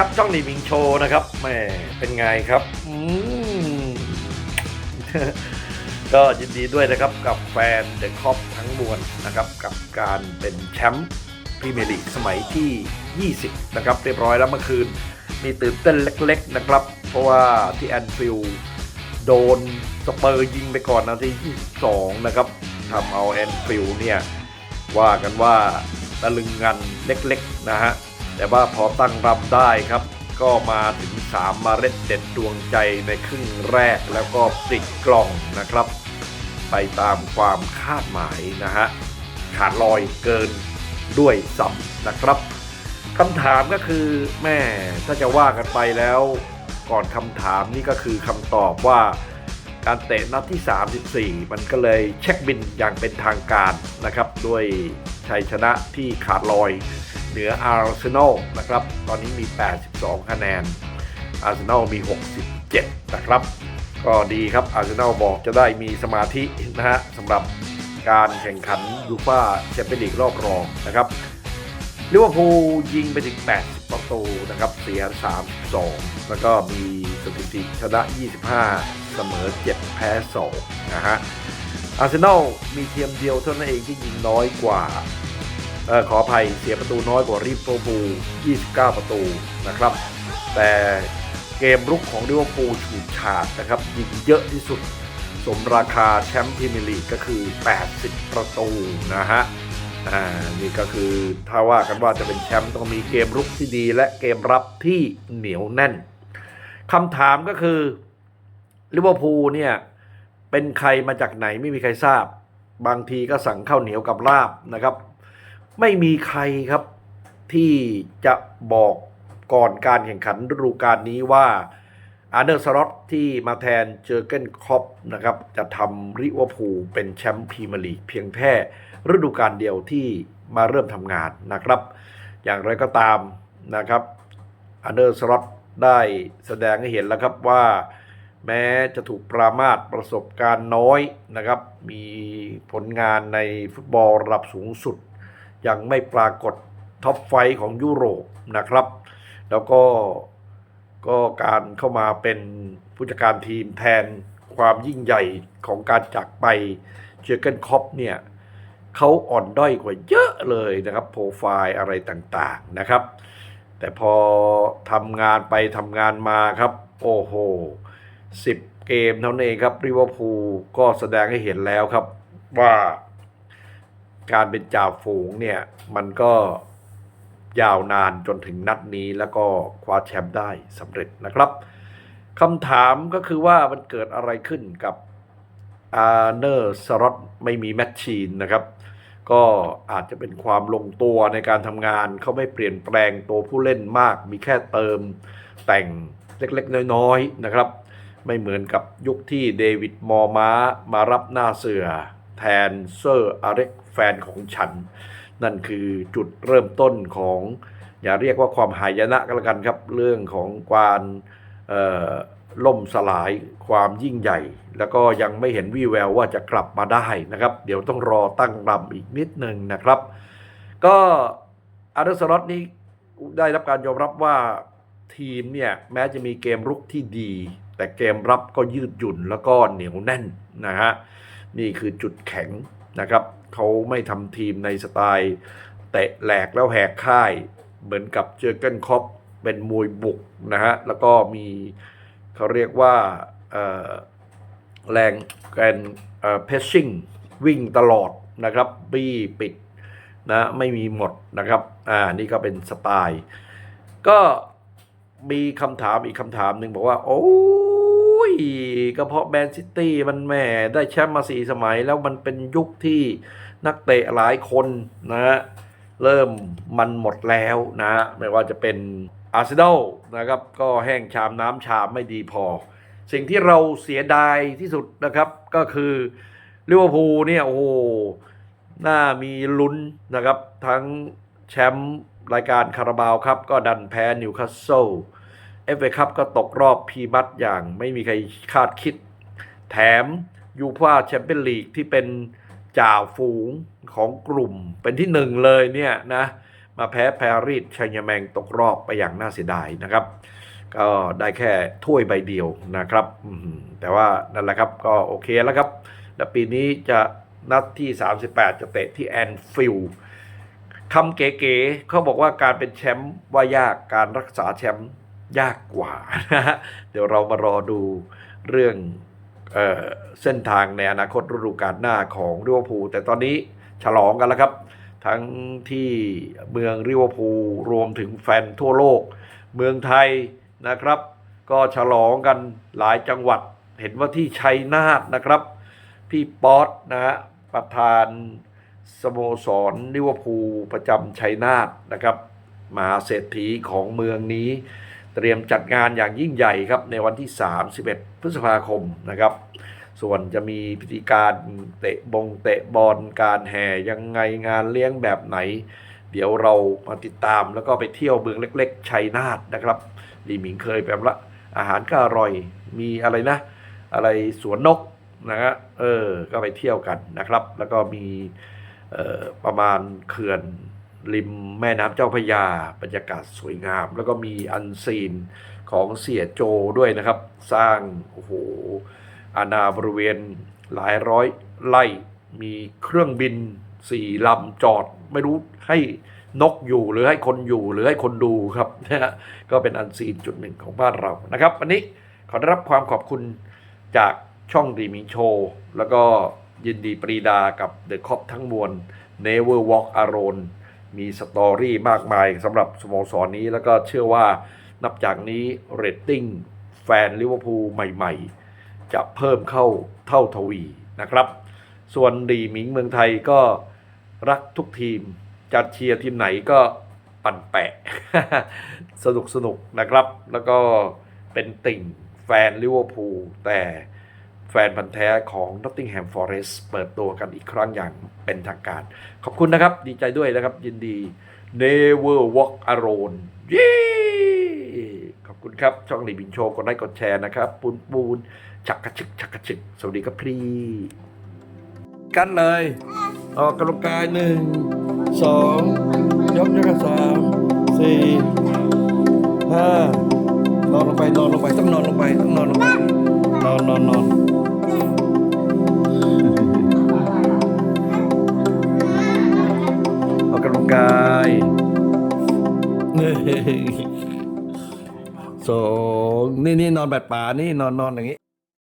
ครับช่องนีมิงโชว์นะครับแม่เป็นไงครับอืมก็ยินดีด้วยนะครับกับแฟนเดอะคอปทั้งมวลนะครับ กับการเป็นแชมป์พรีเมียร์ลีกสมัยที่ 20 นะครับ เรียบร้อยแล้วเมื่อคืน มีตื่นเต้นเล็ก ๆ นะครับ เพราะว่าที่แอนฟิลด์โดนสเปอร์ยิงไปก่อนนาทีที่2นะครับทำเอาแอนฟิลด์เนี่ย ว่ากันว่าตะลึงงันเล็ก ๆ นะฮะ แต่ว่าพอตั้งรับได้ครับ ก็มาถึง3มาเร็ดเด็ดดวงใจในครึ่งแรกแล้วก็ปิดกล่องนะครับ ไปตามความคาดหมายนะฮะขาดลอยเกินด้วยซ้ำนะครับคำถามก็คือแม่ถ้าจะว่ากันไปแล้วก่อนคำถามนี่ก็คือคำตอบว่าการเตะนัดที่ 34 มันก็เลยเช็คบินอย่างเป็นทางการนะครับ ด้วยชัยชนะที่ขาดลอย เหนืออาร์เซนอลนะครับ ตอนนี้มี 82 คะแนน อาร์เซนอลมี 67 นะครับ ก็ดีครับ อาร์เซนอลบอกจะได้มีสมาธินะฮะสำหรับการแข่งขันยูฟ่าแชมเปี้ยนลีกรอบรองนะครับลิเวอร์พูลยิงไปถึง 80 ประตูนะครับ เสีย 32 แล้วก็มีสถิติชนะ 25 เสมอ 7 แพ้ 2 นะฮะ อาร์เซนอลมีเทียมเดียวเท่านั้นเองที่ยิงน้อยกว่า ขออภัยเสียประตูน้อยกว่าริเวอร์พู29 ประตูนะครับ แต่เกมรุกของลิเวอร์พูลฉูดฉาดนะครับยิงเยอะที่สุดสมราคาแชมป์พรีเมียร์ลีกก็คือ 80 ประตูนะฮะอ่านี่ก็คือถ้าว่ากันว่าจะเป็นแชมป์ต้องมีเกมรุกที่ดี และเกมรับที่เหนียวแน่นคำถามก็คือลิเวอร์พูลเนี่ยเป็นใครมาจากไหนไม่มีใครทราบ บางทีก็สั่งข้าวเหนียวกับลาบนะครับ ไม่มีใครครับที่จะบอกก่อนการแข่งขันฤดูกาลนี้ว่าอาร์เดอร์สล็อตที่มาแทนเจอเกนคอปนะครับจะทำริวพูเป็นแชมป์พรีเมียร์ลีกเพียงแค่ฤดูกาลเดียวที่มาเริ่มทำงานนะครับ อย่างไรก็ตามนะครับอาร์เดอร์สล็อตได้แสดงให้เห็นแล้วครับว่า แม้จะถูกปรามาสประสบการณ์น้อยนะครับ มีผลงานในฟุตบอลระดับสูงสุด ยังไม่ปรากฏท็อปไฟของยุโรปนะครับ แล้วก็ก็การเข้ามาเป็นผู้จัดการทีมแทนความยิ่งใหญ่ของการจากไปเจอร์เกนคอปเนี่ยเขาอ่อนด้อยกว่าเยอะเลยนะครับโปรไฟล์อะไรต่างๆนะครับ แต่พอทำงานไปทำงานมาครับ โอ้โห10 เกมเท่านั้นเองครับริเวอร์พูลก็แสดงให้เห็นแล้วครับว่า การเป็นจ่าฝูงเนี่ย มันก็ยาวนานจนถึงนัดนี้แล้วก็คว้าแชมป์ได้สำเร็จนะครับคำถามก็คือว่ามันเกิดอะไรขึ้นกับอาร์เนอร์สล็อตไม่มีแมชชีนนะครับ ก็อาจจะเป็นความลงตัวในการทำงานเขาไม่เปลี่ยนแปลงตัวผู้เล่นมาก มีแค่เติมแต่งเล็กๆ น้อยๆนะครับ ไม่เหมือนกับยุคที่เดวิดมอร์ม้ามารับหน้าเสือ แทนเซอร์อเล็กแฟนของฉัน นั่นคือจุดเริ่มต้นของ อย่าเรียกว่าความหายนะก็แล้วกันครับ เรื่องของการเอ่อล่มสลายความยิ่งใหญ่ แล้วก็ยังไม่เห็นวี่แววว่าจะกลับมาได้นะครับ เดี๋ยวต้องรอตั้งรำอีกนิดหนึ่งนะครับ ก็อาร์เดอร์สล็อตนี้ได้รับการยอมรับว่าทีมเนี่ยแม้จะมีเกมรุกที่ดี แต่เกมรับก็ยืดหยุ่นแล้วก็เหนียวแน่นนะฮะ นี่คือจุดแข็งนะครับเขาไม่ทำทีมในสไตล์เตะแหลกแล้วแหกค่าย เหมือนกับเจอร์เกนคอปเป็นมวยบุกนะฮะ แล้วก็มีเขาเรียกว่าแรงแกนเพชชิ่งวิ่งตลอดนะครับบี้ปิดนะไม่มีหมดนะครับ อ่า นี่ก็เป็นสไตล์ ก็มีคำถามอีกคำถามหนึ่งบอกว่า โอ้ ยก็เพาะแมนซิตี้มันแหม่ได้แชมป์มาสี่สมัย แล้วมันเป็นยุคที่นักเตะหลายคนนะฮะเริ่มมันหมดแล้วนะฮะไม่ว่าจะเป็นอาร์เซนอลนะครับ ก็แห้งชามน้ำชามไม่ดีพอ สิ่งที่เราเสียดายที่สุดนะครับก็คือลิเวอร์พูลเนี่ยโอ้โหน่ามีลุ้นนะครับ ทั้งแชมป์รายการคาราบาวครับ ก็ดันแพ้นิวคาสเซิล เอฟเอคัพก็ตกรอบพีมัดอย่างไม่มีใครคาดคิด แถมยูฟ่าแชมเปี้ยนลีกที่เป็นจ่าฝูงของกลุ่มเป็นที่หนึ่งเลยเนี่ยนะ มาแพ้แพรรีสชัยแมงตกรอบไปอย่างน่าเสียดายนะครับ ก็ได้แค่ถ้วยใบเดียวนะครับแต่ว่านั่นแหละครับก็โอเคแล้วครับ และปีนี้จะนัดที่ 38 จะเตะที่แอนฟิลด์คำเก๋ๆเขาบอกว่าการเป็นแชมป์ว่ายากการรักษาแชมป์ ยากกว่านะฮะเดี๋ยวเรามารอดูเรื่องเออเส้นทางในอนาคตฤดูกาลหน้าของลิวพูแต่ตอนนี้ฉลองกันแล้วครับ ทั้งที่เมืองลิวพูรวมถึงแฟนทั่วโลก เมืองไทยนะครับ ก็ฉลองกันหลายจังหวัด เห็นว่าที่ชัยนาทนะครับ พี่ป๊อตนะฮะประธานสโมสรลิเวอร์พูลประจำชัยนาทนะครับมหาเศรษฐีของเมืองนี้ เตรียมจัดงานอย่างยิ่งใหญ่ครับในวันที่ 31 พฤษภาคมนะครับ ส่วนจะมีพิธีการเตะบงเตะบอลการแห่ยังไงงานเลี้ยงแบบไหน เดี๋ยวเรามาติดตามแล้วก็ไปเที่ยวเมืองเล็ก ๆ ชัยนาทนะครับลีหมิงเคยไปละอาหารก็อร่อยมีอะไรนะ อะไรสวนนกนะฮะเออก็ไปเที่ยวกันนะครับ แล้วก็มีประมาณเขื่อน ริมแม่น้ำเจ้าพยา บรรยากาศสวยงาม แล้วก็มีอันซีนของเสียโจด้วยนะครับ สร้างโอ้โหอาณาบริเวณหลายร้อยไร่มีเครื่องบินสี่ลำจอด ไม่รู้ให้นกอยู่หรือให้คนอยู่หรือให้คนดูครับนะฮะก็เป็นอันซีนจุดหนึ่งของบ้านเรานะครับ วันนี้ขอได้รับความขอบคุณจากช่องดีมีโชว์แล้วก็ยินดีปรีดากับเดอะคอปทั้งมวล Never Walk Alone มีสตอรี่มากมายสำหรับสโมสรนี้แล้วก็เชื่อว่านับจากนี้เรตติ้งแฟนลิเวอร์พูลใหม่ๆ จะเพิ่มเข้าเท่าทวีนะครับ ส่วนดีหมิงเมืองไทยก็รักทุกทีมจัดเชียร์ทีมไหนก็ปั่นแปะ สนุกสนุกนะครับ แล้วก็เป็นติ่งแฟนลิเวอร์พูลแต่ แฟนพันธ์แท้ของ Nottingham Forest เปิดตัวกันอีกครั้งอย่างเป็นทางการ ขอบคุณนะครับ ดีใจด้วยนะครับ ยินดี Never Walk Alone เย้ขอบคุณครับ ช่องหลีบินโชว์กดไลค์กดแชร์นะครับ ปูนปูนชักกระชึกชักกระชึก สวัสดีครับพี่กันเลย ออกกำลังกายหนึ่งสองยกยกสามสี่ห้านอนลงไปนอนลงไปต้องนอนลงไปต้องนอนลงไปนอนนอนนอน สองนี่นี่นอนแบบป่านี่นอนนอนอย่างนี้